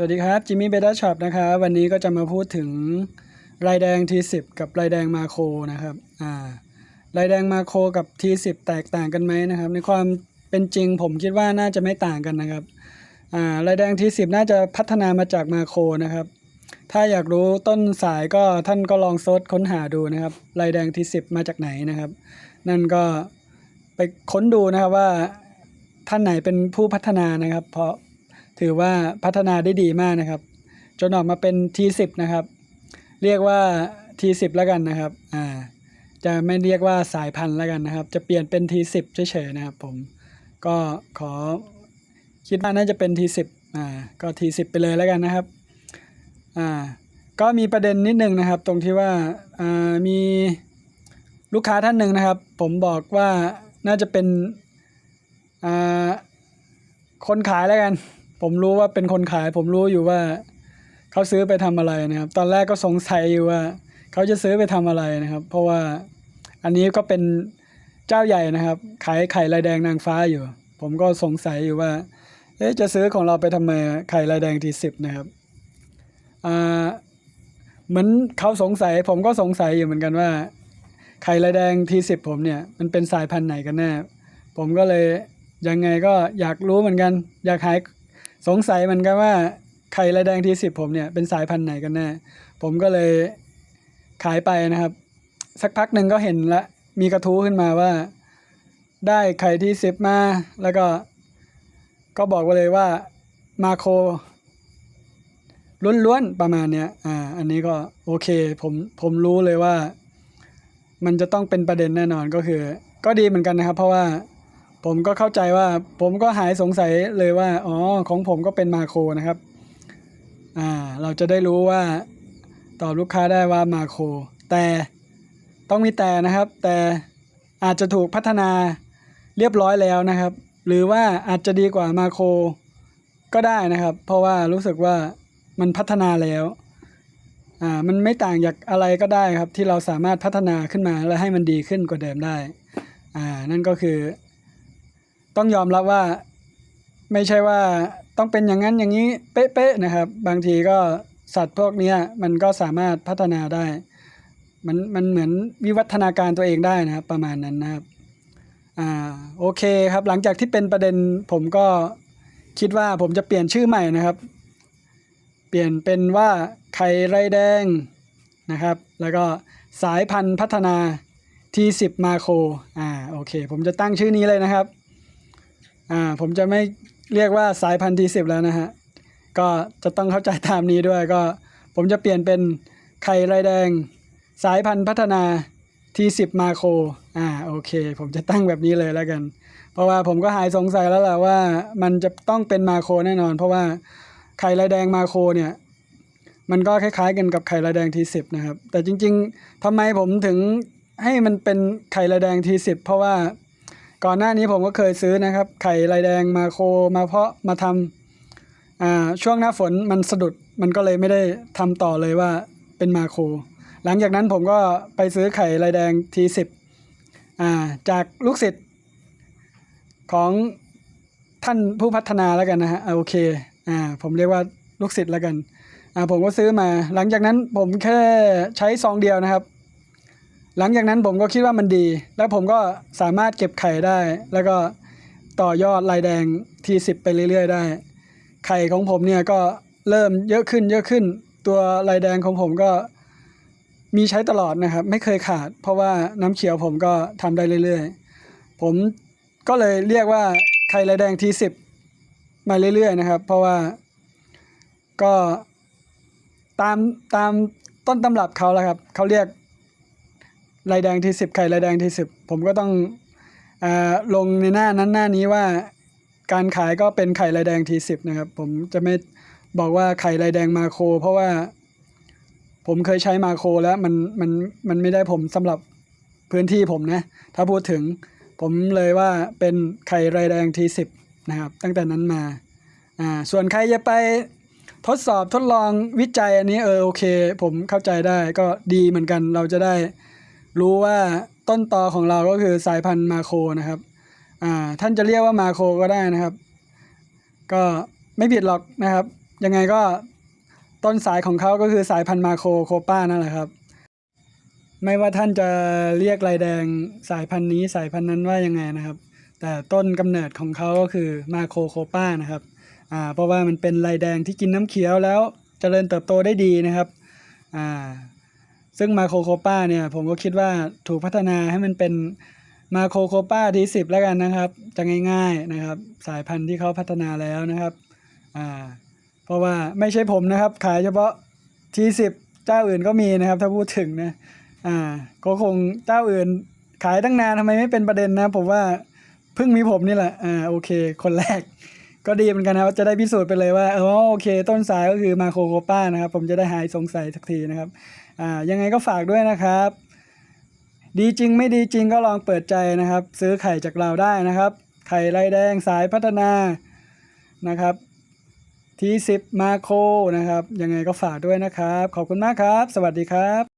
สวัสดีครับจิมมี่เบต้าช็อปนะครับวันนี้ก็จะมาพูดถึงลายแดง T10 กับลายแดงมาโครนะครับอ่าลายแดงมาโครกับ T10 แตกต่างกันไหมนะครับ ในความเป็นจริงผมคิดว่าน่าจะไม่ต่างกันนะครับอ่าลายแดง T10 น่าจะพัฒนามาจากมาโครนะครับ ถ้าอยากรู้ต้นสายก็ท่านก็ลองโซดค้นหาดูนะครับลายแดง T10 มาจากไหนนะครับ นั่นก็ไปค้นดูนะครับว่าท่านไหนเป็นผู้พัฒนานะครับ เพราะ ถือว่าพัฒนาได้ดีมากนะครับ จนออกมาเป็น T10 นะครับ เรียกว่า T10 แล้วกันนะครับอ่าจะไม่เรียกว่าสายพันธุ์แล้วกันนะครับ จะเปลี่ยนเป็น T10 เฉยๆนะครับ ผมก็ขอคิดว่าน่าจะเป็น T10 อ่าก็ T10 ไปเลยแล้วกันนะครับอ่าก็มีประเด็นนิดนึงนะครับ ตรงที่ว่าอ่ามีลูกค้าท่านหนึ่งนะครับ ผมบอกว่าน่าจะเป็นอ่าคนขายแล้วกัน ผมรู้ว่าเป็นคนขาย ผมรู้อยู่ว่าเขาซื้อไปทำอะไรนะครับ ตอนแรกก็สงสัยอยู่ว่า เขาจะซื้อไปทำอะไรนะครับ เพราะว่าอันนี้ก็เป็นเจ้าใหญ่นะครับ ขายไข่ลายแดงนางฟ้าอยู่ ผมก็สงสัยอยู่ว่าเอ๊ะจะซื้อของเราไปทำไมไข่ลายแดงทีสิบนะครับอ่าเหมือนเขาสงสัย ผมก็สงสัยอยู่เหมือนกันว่าไข่ลายแดงทีสิบผมเนี่ยมันเป็นสายพันธุ์ไหนกันแน่ผมก็เลยยังไงก็อยากรู้เหมือนกัน อยากหาย สงสัยเหมือนกันว่าไข่ลายแดงทีสิบผมเนี่ยเป็นสายพันธุ์ไหนกันแน่ผมก็เลยขายไปนะครับ สักพักหนึ่งก็เห็นละมีกระทู้ขึ้นมาว่า ได้ไข่ที่สิบมา แล้วก็ ก็บอกไว้เลยว่ามาโครล้วนๆประมาณเนี้ยอ่า อันนี้ก็โอเค ผมผมรู้เลยว่า มันจะต้องเป็นประเด็นแน่นอนก็คือ ก็ดีเหมือนกันนะครับ เพราะว่า ผมก็เข้าใจว่า ผมก็หายสงสัยเลยว่า อ๋อ ของผมก็เป็นมาโครนะครับ อ่า เราจะได้รู้ว่า ตอบลูกค้าได้ว่ามาโคร แต่ต้องมีแต่นะครับ แต่อาจจะถูกพัฒนาเรียบร้อยแล้วนะครับ หรือว่าอาจจะดีกว่ามาโครก็ได้นะครับ เพราะว่ารู้สึกว่ามันพัฒนาแล้ว อ่า มันไม่ต่างจากอะไรก็ได้ครับ ที่เราสามารถพัฒนาขึ้นมาและให้มันดีขึ้นกว่าเดิมได้ อ่า นั่นก็คือ ต้องยอมรับว่าไม่ใช่ว่าต้องเป็นอย่างนั้นอย่างนี้เป๊ะๆนะครับ บางทีก็สัตว์พวกนี้มันก็สามารถพัฒนาได้ มันมันเหมือนวิวัฒนาการตัวเองได้นะครับ ประมาณนั้นนะครับอ่าโอเคครับ หลังจากที่เป็นประเด็นผมก็คิดว่าผมจะเปลี่ยนชื่อใหม่นะครับ เปลี่ยนเป็นว่าไข่ไรแดงนะครับ แล้วก็สายพันธุ์พัฒนา T10 มาโคอ่าโอเค ผมจะตั้งชื่อนี้เลยนะครับ อ่าผมจะไม่เรียกว่าสายพันธุ์ T10 แล้วนะฮะ ก็จะต้องเข้าใจตามนี้ด้วยก็ผมจะเปลี่ยนเป็นไข่ไรแดง สายพันธุ์พัฒนา T10 มาโครอ่าโอเค ผมจะตั้งแบบนี้เลยแล้วกัน เพราะว่าผมก็หายสงสัยแล้วแหละว่ามันจะต้องเป็นมาโครแน่นอน เพราะว่าไข่ลายแดงมาโครเนี่ยมันก็คล้ายๆกันกับไข่ลายแดง T10 นะครับ แต่จริงๆทำไมผมถึงให้มันเป็นไข่ลายแดง T10 เพราะว่า ก่อนหน้านี้ผมก็เคยซื้อนะครับ ไข่ลายแดงมาโคมาเพาะมาทำอ่าช่วงหน้าฝนมันสะดุดมันก็เลยไม่ได้ทำต่อเลยว่าเป็นมาโครหลังจากนั้นผมก็ไปซื้อไข่ลายแดง T10 อ่าจากลูกศิษย์ของท่านผู้พัฒนาแล้วกันนะฮะโอเคอ่าผมเรียกว่าลูกศิษย์แล้วกันอ่าผมก็ซื้อมาหลังจากนั้นผมแค่ใช้ซองเดียวนะครับ หลังจากนั้นผมก็คิดว่ามันดี แล้วผมก็สามารถเก็บไข่ได้ แล้วก็ต่อยอดลายแดง T10 ไปเรื่อย ๆ ได้ ไข่ของผมเนี่ยก็เริ่มเยอะขึ้นเยอะขึ้น ตัวลายแดงของผมก็มีใช้ตลอดนะครับ ไม่เคยขาด เพราะว่าน้ำเขียวผมก็ทำได้เรื่อย ๆ ผมก็เลยเรียกว่าไข่ลายแดง T10 มาเรื่อย ๆ นะครับ เพราะว่าก็ตามตามต้นตำรับเขาแล้วครับเขาเรียก ลายแดง T10 ไข่ลายแดง T10 ผมก็ต้องอลงในหน้านั้นหน้านี้ว่า การขายก็เป็นไข่ลายแดง T10 นะครับ ผมจะไม่บอกว่าไข่ลายแดงมาโครเพราะว่าผมเคยใช้มาโครแล้วมันมันมันไม่ได้ผมสำหรับพื้นที่ผมนะ ถ้าพูดถึงผมเลยว่าเป็นไข่ไรแดง T10 นะครับ ตั้งแต่นั้นมาอ่าส่วนใครจะไปทดสอบทดลองวิจัยอันนี้เออโอเค ผมเข้าใจได้ก็ดีเหมือนกันเราจะได้ รู้ว่าต้นตอของเราก็คือสายพันธุ์มาโคนะครับอ่าท่านจะเรียกว่ามาโคก็ได้นะครับ ก็ไม่ผิดหรอกนะครับ ยังไงก็ต้นสายของเขาก็คือสายพันธุ์มาโคโคป้านั่นแหละครับ ไม่ว่าท่านจะเรียกลายแดงสายพันธุ์นี้สายพันธุ์นั้นว่ายังไงนะครับ แต่ต้นกำเนิดของเขาก็คือมาโคโคป้านะครับอ่าเพราะว่ามันเป็นลายแดงที่กินน้ำเขียวแล้วเจริญเติบโตได้ดีนะครับอ่า ซึ่งมาโคโคป้าเนี่ยผมก็คิดว่าถูกพัฒนาให้มันเป็นมาโคโคป้าทีสิบแล้วกันนะครับ จะง่ายๆนะครับ สายพันธุ์ที่เขาพัฒนาแล้วนะครับอ่าเพราะว่าไม่ใช่ผมนะครับ ขายเฉพาะทีสิบเจ้าอื่นก็มีนะครับ ถ้าพูดถึงนะอ่าก็คงเจ้าอื่นขายตั้งนานทำไมไม่เป็นประเด็นนะ ผมว่าเพิ่งมีผมนี่แหละอ่าโอเค คนแรก ก็ดีเหมือนกันนะครับ จะได้พิสูจน์ไปเลยว่าอ๋อโอเค ต้นสายก็คือมาโคโคป้านะครับ ผมจะได้หายสงสัยสักทีนะครับ อ่ายังไงก็ฝากด้วยนะครับ ดีจริงไม่ดีจริงก็ลองเปิดใจนะครับ ซื้อไข่จากเราได้นะครับ ไข่ลายแดงสายพัฒนานะครับทีสิบมาโคนะครับ ยังไงก็ฝากด้วยนะครับ ขอบคุณมากครับ สวัสดีครับ